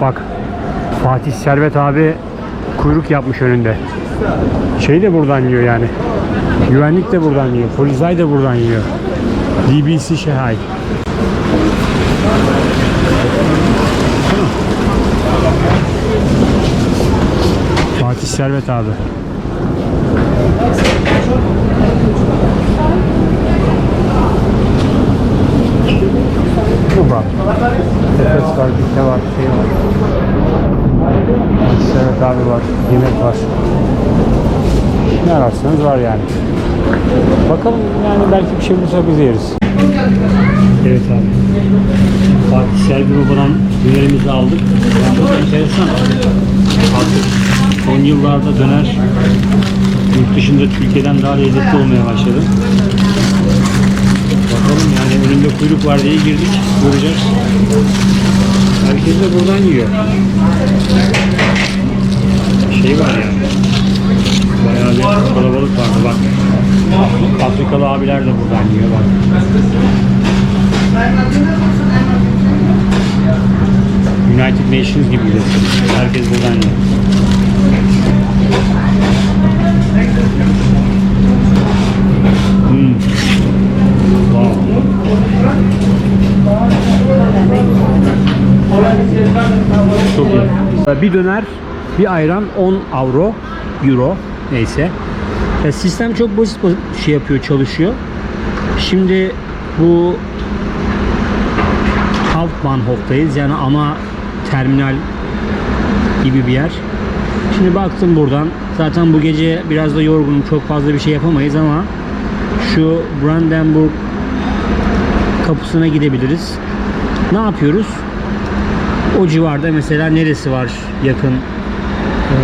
bak. Fatih Servet abi kuyruk yapmış önünde. Şey de buradan yiyor yani. Güvenlik de buradan yiyor. Polisay da buradan yiyor. DBC Şehay. Fatih Servet abi. Bu bak. Nefes var, bitte var, şey var. Servet abi var, yemek var. Ne ararsanız var yani. Bakalım yani belki bir şey bulursak biz yeriz. Evet abi. Fatih Selvi Baba'dan dönerimizi aldık. Yani çok enteresan. Artık son yıllarda döner yurt dışında Türkiye'den daha lezzetli olmaya başladı. Bakalım yani önünde kuyruk var diye girdik. Göreceğiz. Herkes de buradan yiyor. Şey var ya. Bayağı bir kalabalık vardı bak. Afrikalı abiler de buradan yiyor bak. United Nations gibi. Herkes buradan yiyor. Çok iyi. Bir döner, bir ayran 10 avro, euro neyse. Ya sistem çok basit şey yapıyor, çalışıyor. Şimdi bu Hauptbahnhof'tayız. Yani ana terminal gibi bir yer. Şimdi baktım buradan. Zaten bu gece biraz da yorgunum. Çok fazla bir şey yapamayız ama şu Brandenburg kapısına gidebiliriz. Ne yapıyoruz? O civarda mesela neresi var yakın e,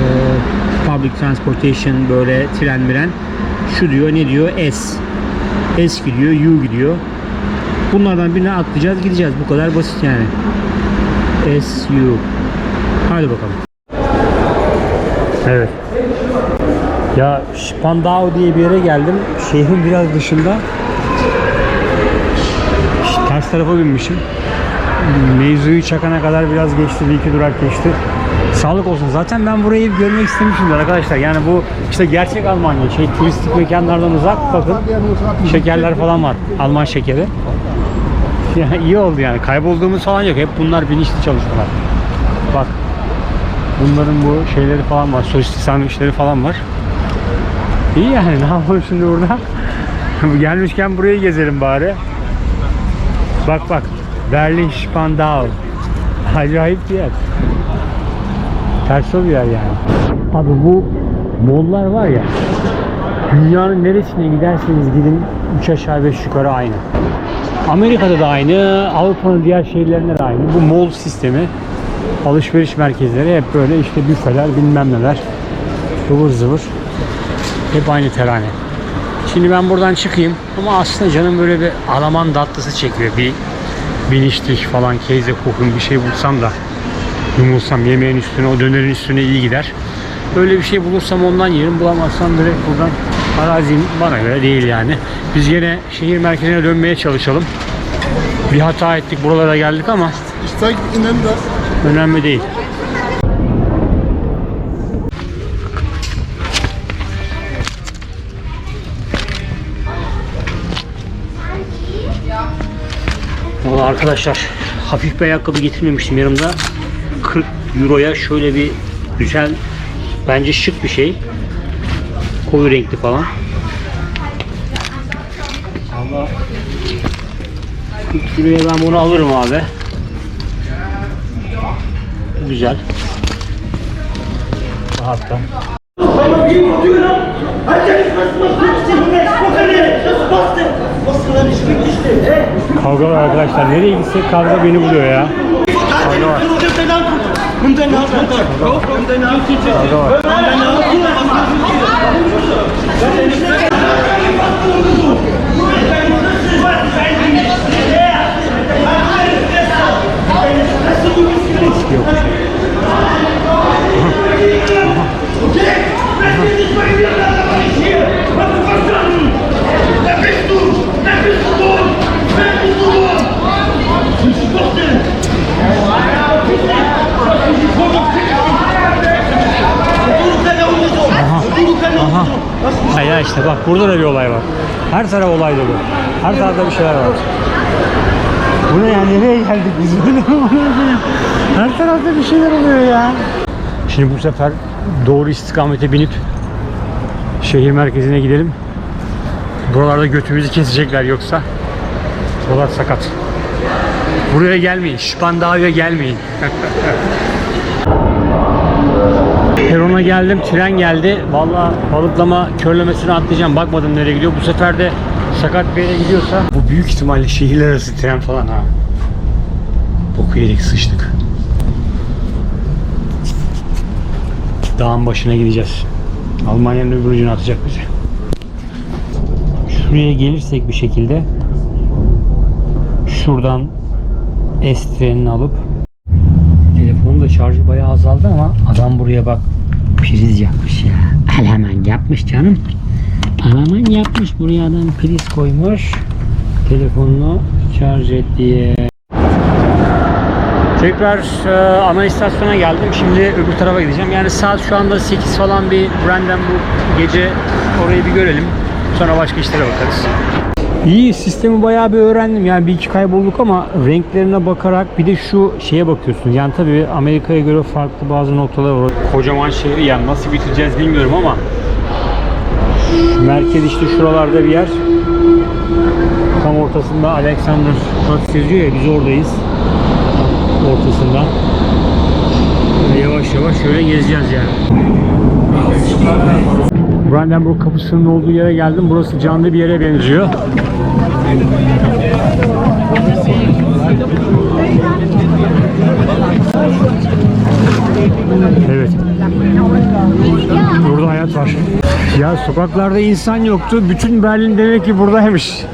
public transportation böyle tren miren? Şu diyor ne diyor? S S gidiyor U gidiyor. Bunlardan birine atlayacağız gideceğiz. Bu kadar basit yani. S U hadi bakalım. Evet. Ya Spandau diye bir yere geldim. Şehrin biraz dışında. Ters tarafa binmişim mevzuyu çakana kadar biraz geçti bir iki durak geçti Sağlık olsun. Zaten ben burayı görmek istemişimdir arkadaşlar. Yani bu işte gerçek Almanya. Şey turistik mekanlardan uzak. Bakın şekerler falan var. Alman şekeri. Yani iyi oldu yani. Kaybolduğumuz falan yok. Hep bunlar bilinçli çalışmalar. Bak. Bunların bu şeyleri falan var. Sosisli sandviçleri falan var. İyi yani. Ne yapalım şimdi burada? Gelmişken burayı gezelim bari. Bak bak. Berlin Spandau. Acayip bir yer. Ters bir yer yani. Abi bu mollar var ya dünyanın neresine giderseniz gidin 3 aşağı 5 yukarı aynı. Amerika'da da aynı, Avrupa'nın diğer şehirlerinde de aynı. Bu mall sistemi alışveriş merkezleri hep böyle işte büfeler bilmem neler ıvır zıvır hep aynı terane. Şimdi ben buradan çıkayım ama aslında canım böyle bir Alman tatlısı çekiyor. Bir biniştik falan, keyze kokun bir şey bulsam da yumulsam yemeğin üstüne o dönerin üstüne iyi gider. Böyle bir şey bulursam ondan yerim. Bulamazsam direkt buradan arazim bana göre değil yani. Biz yine şehir merkezine dönmeye çalışalım. Bir hata ettik buralara geldik ama das. önemli değil. Arkadaşlar hafif bir ayakkabı getirmemiştim yanımda. 40 euroya şöyle bir güzel bence şık bir şey. Koyu renkli falan. Valla 40 euroya ben bunu alırım abi. Güzel. Hatta. Kavga var arkadaşlar. Nereye gitsek kavga beni buluyor ya. Kavga var. Kavga var. Burada da bir olay var. Her taraf olay dolu. Her tarafta bir şeyler var. Bu ne? Nereye geldik biz? Her tarafta bir şeyler oluyor ya. Şimdi bu sefer doğru istikamete binip şehir merkezine gidelim. Buralarda götümüzü kesecekler yoksa. Buralar sakat. Buraya gelmeyin. Şpandavya gelmeyin. Perona geldim, tren geldi. Vallahi balıklama körlemesine atlayacağım. Bakmadım nereye gidiyor. Bu sefer de sakat bir yere gidiyorsa bu büyük ihtimalle şehirler arası tren falan ha. Boku yedik, sıçtık. Dağın başına gideceğiz. Almanya'nın öbür ucuna atacak bizi. Şuraya gelirsek bir şekilde şuradan S trenini alıp Telefonun da şarjı bayağı azaldı ama adam buraya bak priz yapmış ya. Alaman yapmış canım. Alaman yapmış buraya adam priz koymuş. Telefonunu şarj et diye. Tekrar e, ana istasyona geldim. Şimdi öbür tarafa gideceğim. Yani saat şu anda 8 falan bir Brandenburg gece orayı bir görelim. Sonra başka işlere bakarız. İyi sistemi bayağı bir öğrendim. Yani bir iki kaybolduk ama renklerine bakarak bir de şu şeye bakıyorsun. Yani tabii Amerika'ya göre farklı bazı noktalar var. Kocaman şehri yani nasıl bitireceğiz bilmiyorum ama merkez işte şuralarda bir yer. Tam ortasında Alexander Platz yazıyor ya biz oradayız. Ortasında. Yavaş yavaş şöyle gezeceğiz yani. Brandenburg kapısının olduğu yere geldim. Burası canlı bir yere benziyor. Evet. Burada hayat var. Ya sokaklarda insan yoktu. Bütün Berlin demek ki buradaymış.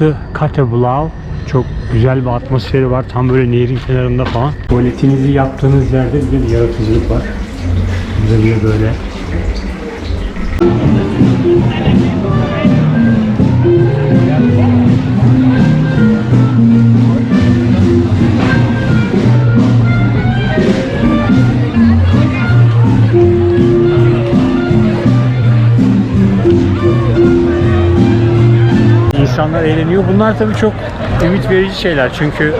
Burası Katerblau. Çok güzel bir atmosferi var. Tam böyle nehrin kenarında falan. Tuvaletinizi yaptığınız yerde bir de yaratıcılık var. Burada bir böyle Eğleniyor. Bunlar tabii çok ümit verici şeyler. Çünkü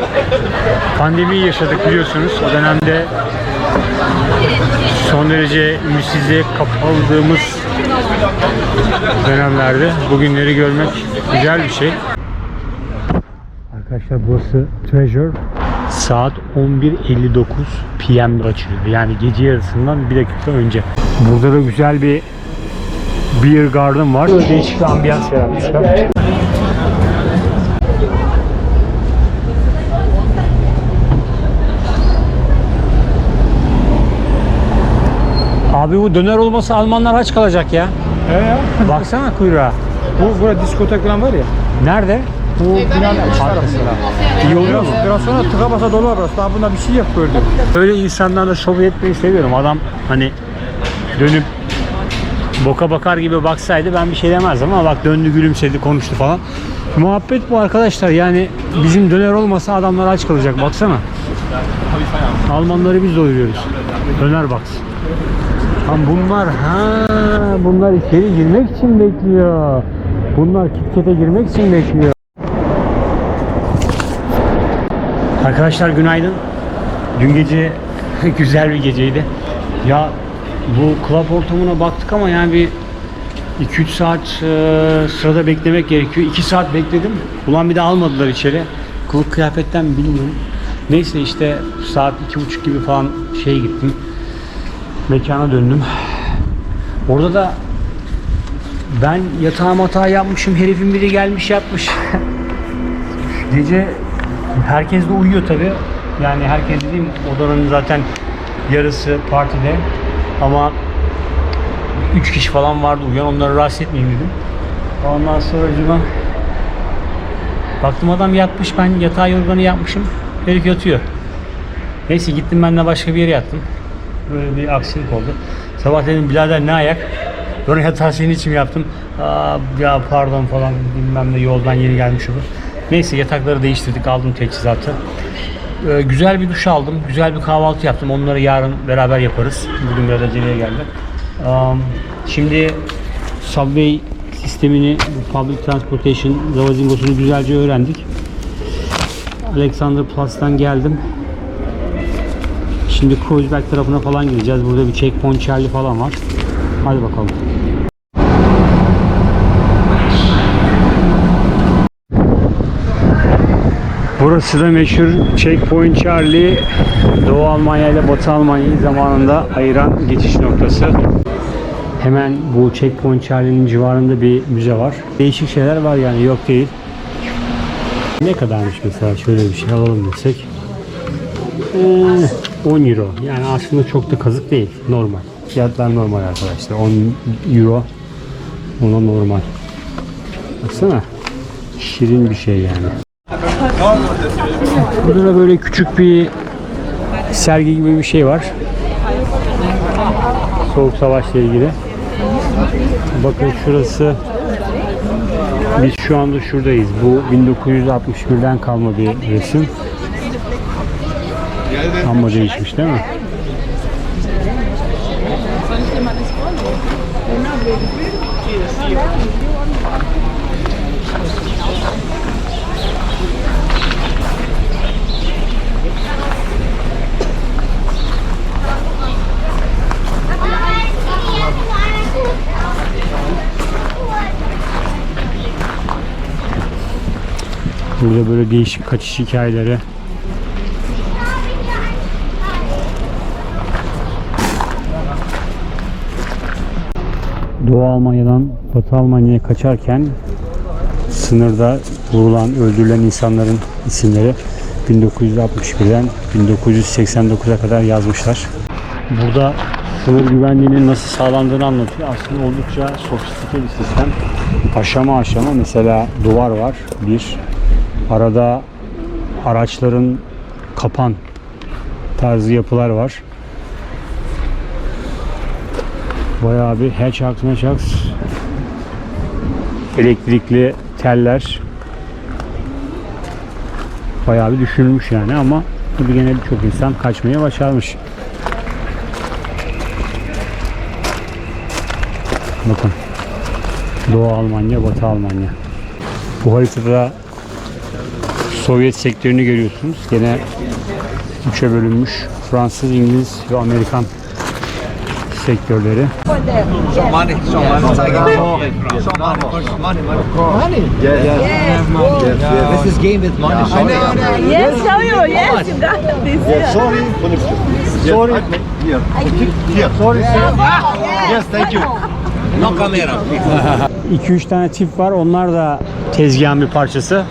pandemiyi yaşadık biliyorsunuz. O dönemde son derece ümitsizliğe kapıldığımız dönemlerde bugünleri görmek güzel bir şey. Arkadaşlar burası Treasure saat 11.59 PM'de açılıyor. Yani gece yarısından bir dakika önce. Burada da güzel bir Beer Garden var. Değişik bir ambiyans yaratmışlar. Abi bu döner olmasa Almanlar aç kalacak ya. He ya. Baksana kuyruğa. Bu burada diskotek falan var ya. Nerede? Bu binanın tarafında. İyi oluyor mu? Biraz, sonra tıka basa dolu orası. Daha bunda bir şey yok gördüm. Böyle insanlarla sohbet etmeyi seviyorum. Adam hani dönüp boka bakar gibi baksaydı ben bir şey demezdim ama bak döndü gülümsedi konuştu falan. Muhabbet bu arkadaşlar yani bizim döner olmasa adamlar aç kalacak baksana. Almanları biz doyuruyoruz. Döner box. Lan bunlar ha bunlar içeri girmek için bekliyor. Bunlar KitKat'e girmek için bekliyor. Arkadaşlar günaydın. Dün gece güzel bir geceydi. Ya bu club ortamına baktık ama yani bir 2-3 saat e, sırada beklemek gerekiyor. 2 saat bekledim. Ulan bir de almadılar içeri. Kılık kıyafetten bilmiyorum. Neyse işte saat iki buçuk gibi falan şeye gittim. Mekana döndüm. Orada da ben yatağım hata yapmışım. Herifin biri gelmiş yatmış. Gece herkes de uyuyor tabi. Yani herkes dediğim odanın zaten yarısı partide. Ama 3 kişi falan vardı uyuyan. Onları rahatsız etmeyeyim dedim. Ondan sonra cuma baktım adam yatmış. Ben yatağı yorganı yapmışım. Herif yatıyor. Neyse gittim ben de başka bir yere yattım. Böyle bir aksilik oldu. Sabah dedim birader ne ayak? Ben yatağı senin için yaptım? Aa, ya pardon falan bilmem ne yoldan yeni gelmiş olur. Neyse yatakları değiştirdik aldım teçhizatı. Ee, güzel bir duş aldım. Güzel bir kahvaltı yaptım. Onları yarın beraber yaparız. Bugün biraz aceleye geldi. Um, şimdi Subway sistemini, Public Transportation lavazingosunu güzelce öğrendik. Alexander Plus'tan geldim. Şimdi Kreuzberg tarafına falan gideceğiz. Burada bir checkpoint Charlie falan var. Hadi bakalım. Burası da meşhur Checkpoint Charlie. Doğu Almanya ile Batı Almanya'yı zamanında ayıran geçiş noktası. Hemen bu Checkpoint Charlie'nin civarında bir müze var. Değişik şeyler var yani yok değil. Ne kadarmış mesela şöyle bir şey alalım desek. Ee, 10 euro. Yani aslında çok da kazık değil. Normal. Fiyatlar normal arkadaşlar. 10 euro ona normal. Baksana. Şirin bir şey yani. Burada da böyle küçük bir sergi gibi bir şey var. Soğuk Savaş'la ilgili. Bakın şurası biz şu anda şuradayız. Bu 1961'den kalma bir resim. Ama değişmiş değil mi? Burada böyle değişik kaçış hikayeleri. Doğu Almanya'dan Batı Almanya'ya kaçarken sınırda vurulan, öldürülen insanların isimleri 1961'den 1989'a kadar yazmışlar. Burada sınır güvenliğinin nasıl sağlandığını anlatıyor. Aslında oldukça sofistike bir sistem. Aşama aşama mesela duvar var. Bir. Arada araçların kapan tarzı yapılar var. Bayağı bir hatchbox matchbox elektrikli teller bayağı bir düşünülmüş yani ama tabii gene birçok insan kaçmaya başarmış. Bakın. Doğu Almanya, Batı Almanya. Bu haritada Sovyet sektörünü görüyorsunuz. Gene üçe bölünmüş. Fransız, İngiliz ve Amerikan sektörleri. No camera. 2-3 tane tip var. Onlar da tezgahın bir parçası.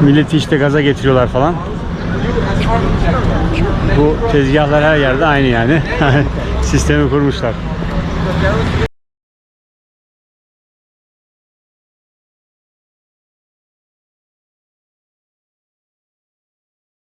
Milleti işte gaza getiriyorlar falan. Bu tezgahlar her yerde aynı yani. Sistemi kurmuşlar.